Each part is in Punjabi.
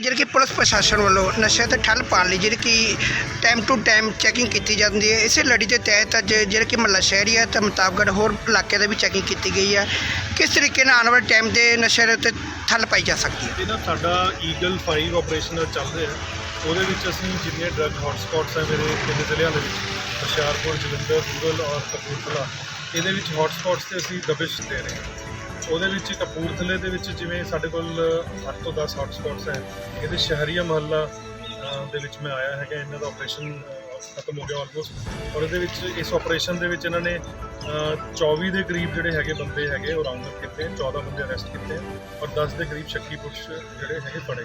ਜਿਹੜੀ ਕਿ ਪੁਲਿਸ ਪ੍ਰਸ਼ਾਸਨ ਵੱਲੋਂ ਨਸ਼ੇ ਤੇ ਠੱਲ ਪਾਉਣ ਲਈ ਜਿਹੜੀ ਕਿ ਟਾਈਮ ਟੂ ਟਾਈਮ ਚੈਕਿੰਗ ਕੀਤੀ ਜਾਂਦੀ ਹੈ। ਇਸੇ ਲੜੀ ਦੇ ਤਹਿਤ ਅੱਜ ਜਿਹੜੇ ਕਿ ਮਹੱਲਾ ਸ਼ਹਿਰੀ ਹੈ, ਤੇ ਮੁਤਾਬਕਨ ਹੋਰ ਇਲਾਕੇ ਦੇ ਵੀ ਚੈਕਿੰਗ ਕੀਤੀ ਗਈ ਹੈ। ਕਿਸ ਤਰੀਕੇ ਨਾਲ ਆਉਣ ਵਾਲੇ ਟਾਈਮ ਦੇ ਨਸ਼ੇ ਦੇ ਉੱਤੇ ਠੱਲ ਪਾਈ ਜਾ ਸਕਦੀ ਹੈ? ਇਹ ਸਾਡਾ ਈਗਲ 5 ਆਪਰੇਸ਼ਨ ਚੱਲ ਰਿਹਾ। ਉਹਦੇ ਵਿੱਚ ਅਸੀਂ ਜਿੰਨੇ ਡਰੱਗ ਹੌਟਸਪੌਟਸ ਹੈ ਮੇਰੇ ਤਿੰਨ ਜ਼ਿਲ੍ਹਿਆਂ ਦੇ ਵਿੱਚ, ਹੁਸ਼ਿਆਰਪੁਰ, ਜਲੰਧਰ, ਰੂਰਲ ਔਰ ਕਪੂਰਥਲਾ, ਇਹਦੇ ਵਿੱਚ ਹੌਟਸਪੌਟਸ ਤੇ ਅਸੀਂ ਦਬਿਸ਼ ਦੇ ਰਹੇ ਹਾਂ। ਉਹਦੇ ਵਿੱਚ ਕਪੂਰਥਲੇ ਦੇ ਵਿੱਚ ਜਿਵੇਂ ਸਾਡੇ ਕੋਲ 8 ਤੋਂ 10 ਹੌਟਸਪੌਟਸ ਹੈ ਇਹਦੇ ਸ਼ਹਿਰੀਆ ਮਹੱਲਾ ਦੇ ਵਿੱਚ ਮੈਂ ਆਇਆ ਹੈਗਾ ਇਹਨਾਂ ਦਾ ਆਪਰੇਸ਼ਨ ਖਤਮ ਹੋ ਗਿਆ ਆਲਮੋਸਟ ਔਰ ਇਹਦੇ ਵਿੱਚ ਇਸ ਆਪਰੇਸ਼ਨ ਦੇ ਵਿੱਚ ਇਹਨਾਂ ਨੇ ਅ, 24 ਦੇ ਕਰੀਬ ਜਿਹੜੇ ਹੈਗੇ ਬੰਦੇ ਹੈਗੇ ਉਹ ਰਾਉਂਡ ਅਪ ਕੀਤੇ 14 ਬੰਦੇ ਅਰੈਸਟ ਕੀਤੇ ਔਰ 10 ਦੇ ਕਰੀਬ ਸ਼ੱਕੀ ਪੁਰਸ਼ ਜਿਹੜੇ ਹੈਗੇ ਫੜੇ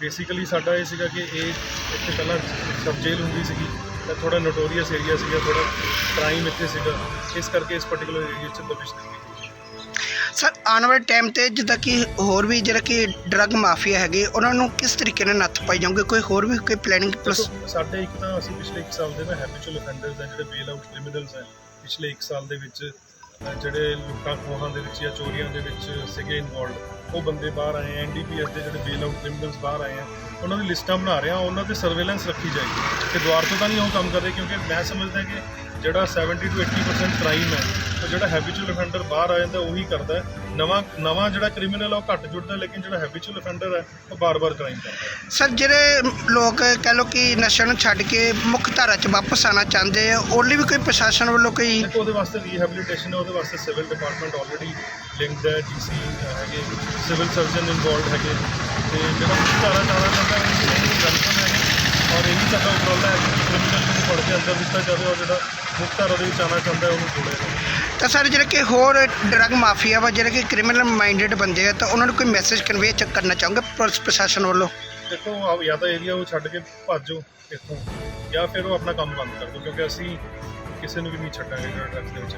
ਬੇਸਿਕਲੀ ਸਾਡਾ ਇਹ ਸੀਗਾ ਕਿ ਇਹ ਇੱਥੇ ਪਹਿਲਾਂ ਸਬ ਜੇਲ੍ਹ ਹੁੰਦੀ ਸੀਗੀ ਤਾਂ ਥੋੜਾ ਨੋਟੋਰੀਅਸ ਏਰੀਆ ਸੀਗਾ ਥੋੜਾ ਕ੍ਰਾਈਮ ਇੱਥੇ ਸੀਗਾ। ਇਸ ਕਰਕੇ ਇਸ ਪਾਰਟਿਕੂਲਰ ਏਰੀਆ 'ਚ ਦਬਿਸ਼ ਦਿੱਤੀ ਸਰ, ਆਉਣ ਵਾਲੇ ਟਾਈਮ ਤੇ ਜਿੱਦਾਂ ਕਿ ਹੋਰ ਵੀ ਜਿਹੜਾ ਕਿ ਡਰੱਗ ਮਾਫੀਆ ਹੈਗੇ, ਉਹਨਾਂ ਨੂੰ ਕਿਸ ਤਰੀਕੇ ਨਾਲ ਨੱਥ ਪਾਈ ਜਾਊਗੀ? ਕੋਈ ਹੋਰ ਵੀ ਕੋਈ ਪਲੈਨਿੰਗ ਪਲਸ ਸਾਡੇ ਇੱਕ ਤਾਂ ਅਸੀਂ ਪਿਛਲੇ 1 ਸਾਲ ਦੇ ਨਾ ਹੈਬਿਚੁਅਲ ਅਫੈਂਡਰਸ ਹੈ ਜਿਹੜੇ ਬੇਲ ਆਊਟ ਕ੍ਰਿਮੀਨਲਸ ਹੈ ਪਿਛਲੇ 1 ਸਾਲ ਦੇ ਵਿੱਚ ਜਿਹੜੇ ਲੁੱਟਾਂ ਖੋਹਾਂ ਦੇ ਵਿੱਚ ਜਾਂ ਚੋਰੀਆਂ ਦੇ ਵਿੱਚ ਸੀਗੇ ਇਨਵੋਲਡ ਉਹ ਬੰਦੇ ਬਾਹਰ ਆਏ ਐਨਡੀਪੀਐਸ ਦੇ ਜਿਹੜੇ ਬੇਲ ਆਊਟ ਕ੍ਰਿਮੀਨਲਸ ਬਾਹਰ ਆਏ ਆ। ਉਹਨਾਂ ਦੀ ਲਿਸਟਾਂ ਬਣਾ ਰਹੇ ਆ, ਉਹਨਾਂ ਤੇ ਸਰਵੇਲੈਂਸ ਰੱਖੀ ਜਾਏਗੀ। ਤੇ ਦੁਆਰ ਤੋਂ ਤਾਂ ਨਹੀਂ ਉਹ ਕੰਮ ਕਰਦੇ ਕਿਉਂਕਿ ਮੈਂ ਸਮਝਦਾ ਕਿ ਜਿਹੜਾ 70 ਤੋਂ 80% ਕ੍ਰਾਈਮ ਹੈ ਉਹ ਜਿਹੜਾ ਹੈਬਿਚੁਅਲ ਅਫੈਂਡਰ ਬਾਹਰ ਆ ਜਾਂਦਾ ਉਹੀ ਕਰਦਾ ਹੈ। ਨਵਾਂ ਨਵਾਂ ਜਿਹੜਾ ਕ੍ਰਿਮੀਨਲ ਆ ਉਹ ਘੱਟ ਜੁੜਦਾ ਲੇਕਿਨ ਜਿਹੜਾ ਹੈਬਿਚੁਅਲ ਅਫੈਂਡਰ ਹੈ ਉਹ ਬਾਰ-ਬਾਰ ਕ੍ਰਾਈਮ ਕਰਦਾ ਹੈ। ਸਰ ਜਿਹੜੇ ਲੋਕ ਕਹਿ ਲਓ ਕਿ ਨਸ਼ੇ ਨੂੰ ਛੱਡ ਕੇ ਮੁੱਖ ਧਾਰਾ 'ਚ ਵਾਪਸ ਆਉਣਾ ਚਾਹੁੰਦੇ ਆ ਉਹ ਲਈ ਵੀ ਕੋਈ ਪ੍ਰਸ਼ਾਸਨ ਵੱਲੋਂ ਕੋਈ ਉਹਦੇ ਵਾਸਤੇ ਰੀਹੈਬਿਲਿਟੇਸ਼ਨ ਹੈ ਉਹਦੇ ਵਾਸਤੇ ਸਿਵਲ ਡਿਪਾਰਟਮੈਂਟ ਆਲਰੇਡੀ ਲਿੰਕਡ ਹੈ ਡੀਸੀ ਹੈਗੇ ਸਿਵਲ ਸਰਜਨ ਇਨਵੋਲਡ ਹੈਗੇ। ਤੇ ਜਿਹੜਾ ਮੁੱਖ ਧਾਰਾ ਜਾਣਾ ਚਾਹੁੰਦਾ ਹੈ ਉਹਨੂੰ ਵੈਲਕਮ ਹੈ ਔਰ ਇਹ ਵੀ ਸਾਡਾ ਉਪਰਾਲਾ ਹੈ ਕਿ ਕ੍ਰਿਮੀਨਲ ਨੂੰ ਫੜ ਕੇ ਅੰਦਰ ਦਿੱਤਾ ਜਾਵੇ ਔਰ ਜਿਹੜਾ ਮੁੱਖ ਧਾਰਾ ਦੇ ਵਿੱਚ ਆਉਣਾ ਚਾਹੁੰਦਾ ਹੈ ਉਹਨੂੰ ਜੋੜਿਆ ਜਾਵੇ। ਤਾਂ ਸਰ ਜਿਹੜੇ ਕਿ ਹੋਰ ਡਰੱਗ ਮਾਫੀਆ ਵਾ, ਜਿਹੜੇ ਕਿ ਕ੍ਰਿਮੀਨਲ ਮਾਈਂਡਡ ਬੰਦੇ ਆ, ਤਾਂ ਉਹਨਾਂ ਨੂੰ ਕੋਈ ਮੈਸੇਜ ਕਨਵੇ ਕਰਨਾ ਚਾਹੋਗੇ ਪੁਲਿਸ ਪ੍ਰਸ਼ਾਸਨ ਵੱਲੋਂ? ਦੇਖੋ, ਆਹ ਜਾਂ ਤਾਂ ਏਰੀਆ ਉਹ ਛੱਡ ਕੇ ਭੱਜੋ ਇੱਥੋਂ, ਜਾਂ ਫਿਰ ਉਹ ਆਪਣਾ ਕੰਮ ਬੰਦ ਕਰ ਦਿਓ, ਕਿਉਂਕਿ ਅਸੀਂ ਕਿਸੇ ਨੂੰ ਵੀ ਨਹੀਂ ਛੱਡਾਂਗੇ ਜਿਹੜਾ ਡਰੱਗਸ ਦੇ ਵਿੱਚ।